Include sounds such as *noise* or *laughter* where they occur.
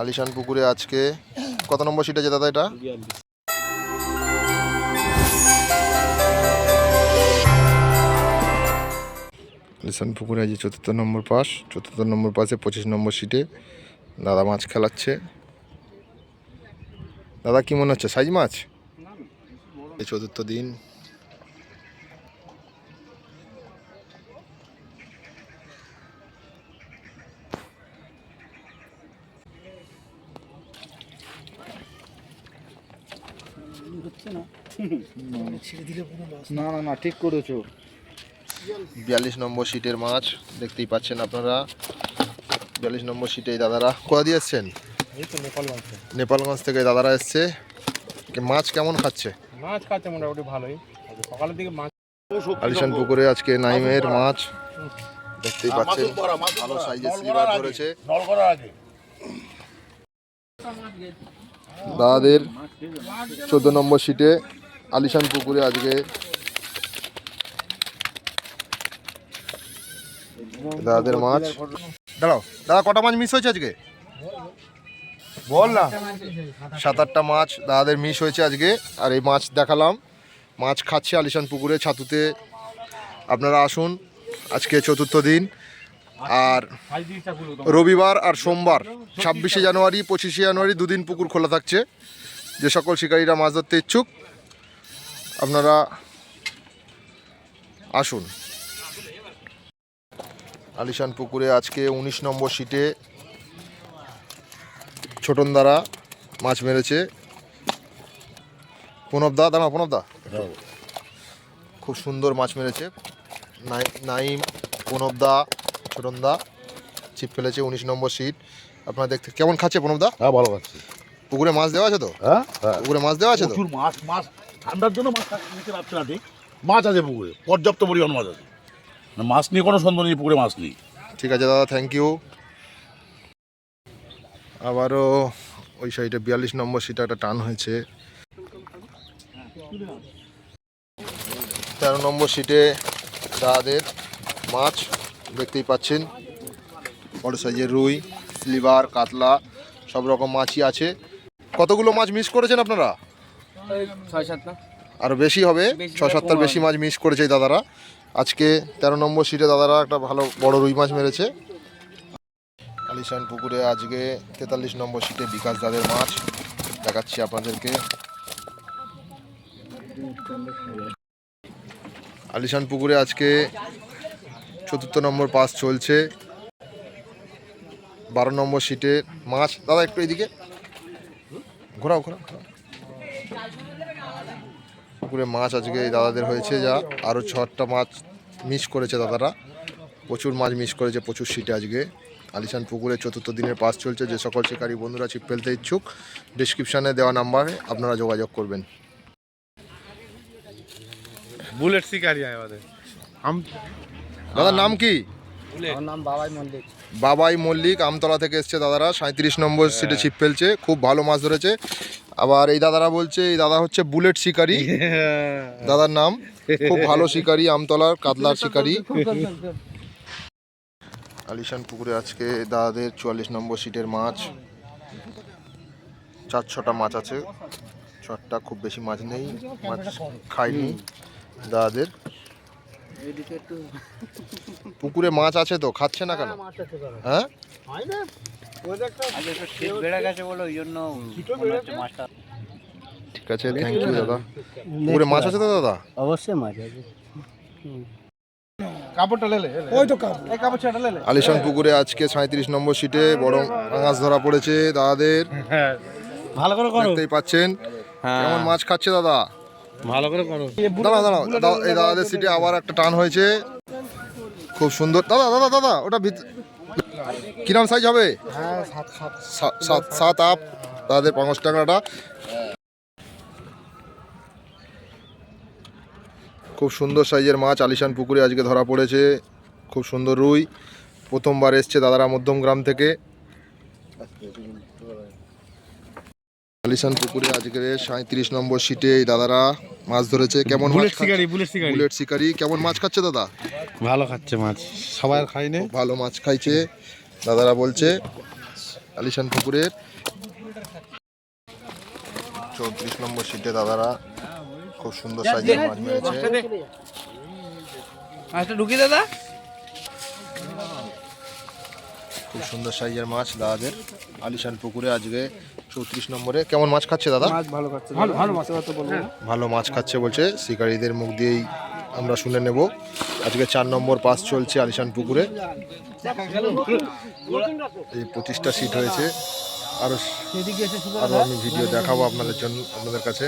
আলিশান পুকুরে আজকে কত নম্বর সিট আছে দাদা এটা? আলিশান পুকুরে আছে চতুর্থ নম্বর পাস, চতুর্থ নম্বর পাশে পঁচিশ নম্বর সিটে দাদা মাছ খেলাচ্ছে। দাদা, কি মনে হচ্ছে? সাইজ মাছ? চতুর্থ দিন। না। না না ঠিক করেছ। বিয়াল্লিশ নম্বর সিটের মাছ দেখতেই পাচ্ছেন আপনারা। বিয়াল্লিশ নম্বর সিটে দাদারা। কোথা দিয়ে এসছেন? এই তো নেপালগঞ্জ থেকে। দাদারা এসছে। মাছ কেমন খাচ্ছে? মাছ খাচ্ছে মোটামুটি ভালোই। আজকে সকালের দিকে মাছ আলিশান পুকুরে আজকে নাইমের মাছ। দেখতেই পাচ্ছেন ভালো সাইজের স্লিভার ধরেছে। দাদাদের চোদ্দ নম্বর সিটে আলিশান পুকুরে আজকে দাদাদের মাছ দাঁড়াও দাদা কটা মাছ মিস হয়েছে আজকে? বল না। সাত আটটা মাছ দাদাদের মিস হয়েছে আজকে। আর এই মাছ দেখালাম। মাছ খাচ্ছে আলিশান পুকুরে ছাতুতে। আপনারা আসুন, আজকে চতুর্থ দিন। আর রবিবার আর সোমবার ছাব্বিশে জানুয়ারি পঁচিশে জানুয়ারি দুদিন পুকুর খোলা থাকছে। যে সকল শিকারীরা মাছ ধরতে ইচ্ছুক আপনারা আসুন। আলিশান পুকুরে আজকে উনিশ নম্বর সিটে ছোটন দ্বারা মাছ মেরেছে। প্রণবদা দাঁড়া প্রণবদা খুব সুন্দর মাছ মেরেছে। নাই- নাইম ছোটনদা ছিপ ফেলেছে উনিশ নম্বর সিট। আপনারা দেখতে কেমন খাচ্ছে প্রণবদা হ্যাঁ ভালো খাচ্ছি। পুকুরে মাছ দেওয়া আছে তো? হ্যাঁ হ্যাঁ। পুকুরে মাছ দেওয়া আছে তো? প্রচুর মাছ মাছ ঠান্ডার জন্য মাছ নিতে পারছে না ঠিক মাছ আছে পুকুরে পর্যাপ্ত পরিমাণ মাছ আছে। না, মাছ নিয়ে কোনো সন্দেহ নেই পুকুরে মাছ নেই। ঠিক আছে দাদা থ্যাংক ইউ আবারও ওই সাইডে বিয়াল্লিশ নম্বর সিটে একটা টান হয়েছে। তেরো নম্বর সিটে দাদাদের মাছ। দেখতেই পাচ্ছেন। বড় সাইজের রুই স্লিভার কাতলা সব রকম মাছই আছে। কতগুলো মাছ মিস করেছেন আপনারা? ছয় সাতটা আরও বেশি হবে ছ সাতটার বেশি মাছ মিস করেছে এই দাদারা। আজকে তেরো নম্বর সিটে দাদারা একটা ভালো বড় রুই মাছ মেরেছে। আলিশান পুকুরে আজকে তেতাল্লিশ নম্বর সিটে বিকাশ দাদের মাছ। দেখাচ্ছি আপনাদেরকে। আলিশান পুকুরে আজকে চতুর্থ নম্বর পাস চলছে। বারো নম্বর সিটে মাছ। দাদা, একটু এইদিকে ঘোরাও ঘোরাও। পুকুরে মাছ আজকে এই দাদাদের হয়েছে যা। আরও ছটা মাছ মিস করেছে দাদারা। প্রচুর মাছ মিস করেছে, প্রচুর সিটে আজকে। আলিশান পুকুরে চতুর্থ দিনের পাস চলছে। যে সকল শিকারী বন্ধুরা ছিপ ফেলতে ইচ্ছুক ডিসক্রিপশানে দেওয়া নাম্বারে আপনারা যোগাযোগ করবেন। বুলেট শিকারি আমাদের। আম দাদার নাম কি? আমার নাম বাবাই মল্লিক। বাবাই মল্লিক আমতলা থেকে এসছে দাদারা সাঁত্রিশ নম্বর সিটে ছিপ ফেলছে খুব ভালো মাছ ধরেছে। আবার এই দাদারা বলছে এই দাদা হচ্ছে বুলেট শিকারি। *laughs* দাদার নাম খুব ভালো শিকারি আমতলার কাতলার শিকারি। *laughs* আলিশান পুকুরে আজকে দাদাদের চুয়াল্লিশ নম্বর সিটের মাছ। চার ছটা মাছ আছে। ছটা খুব বেশি মাছ নেই মাছ খাইনি দাদাদের। পুকুরে মাছ আছে তো খাচ্ছে না কেন? হ্যাঁ মাছটা ঠিক আছে থ্যাংক ইউ দাদা। পুকুরে মাছ আছে তো দাদা? অবশ্যই মাছ আছে। কাপড়টা লেলে ওই তো কাপড়। এই কাপড় ছেড়ে লেলে আলিশান পুকুরে আজকে সাঁত্রিশ নম্বর সিটে বড় আঙাস ধরা পড়েছে দাদাদের। ভালো করে করো। দেখতেই পাচ্ছেন। কেমন মাছ খাচ্ছে দাদা? ভালো করে করো। দাঁড়াও দাঁড়াও দাদা- এই দাদাদের সিটে আবার একটা টান হয়েছে। খুব সুন্দর। দাদা দাদা দাদা ওটা ভিত- কিরম সাইজ হবে? সা- সাত সাত আপ দাদাদের পাঁচ টাকাটা। খুব সুন্দর সাইজের মাছ। আলিশান পুকুরে আজকে ধরা পড়েছে। খুব সুন্দর রুই। প্রথমবার এসছে দাদারা মধ্যম গ্রাম থেকে। আলিশান পুকুরে আজকে সাঁত্রিশ নম্বর সিটে এই দাদারা মাছ ধরেছে। কেমন বুলেট শিকারি বুলেট শিকারি। বুলেট শিকারি। কেমন মাছ খাচ্ছে দাদা? ভালো খাচ্ছে মাছ। সবাই খাই নে ভালো মাছ খাইছে দাদারা বলছে। আলিশান পুকুরের চৌত্রিশ নম্বর সিটে দাদারা খুব সুন্দর সাইজের মাছ মেরেছে মাছটা ঢুকিয়ে দাদা। খুব সুন্দর সাইজের মাছ দাদাদের। আলিশান পুকুরে আজকে চৌত্রিশ নম্বরে। কেমন মাছ খাচ্ছে দাদা? মাছ ভালো খাচ্ছে। ভালো ভালো মাছ। বলব। ভালো মাছ খাচ্ছে বলছে। শিকারীদের মুখ দিয়েই আমরা শুনে নেব। আজকে চার নম্বর পাস চলছে আলিশান পুকুরে। এই পঁচিশটা সিট হয়েছে। আরও আরও আমি ভিডিও দেখাবো আপনাদের জন্য আপনাদের কাছে।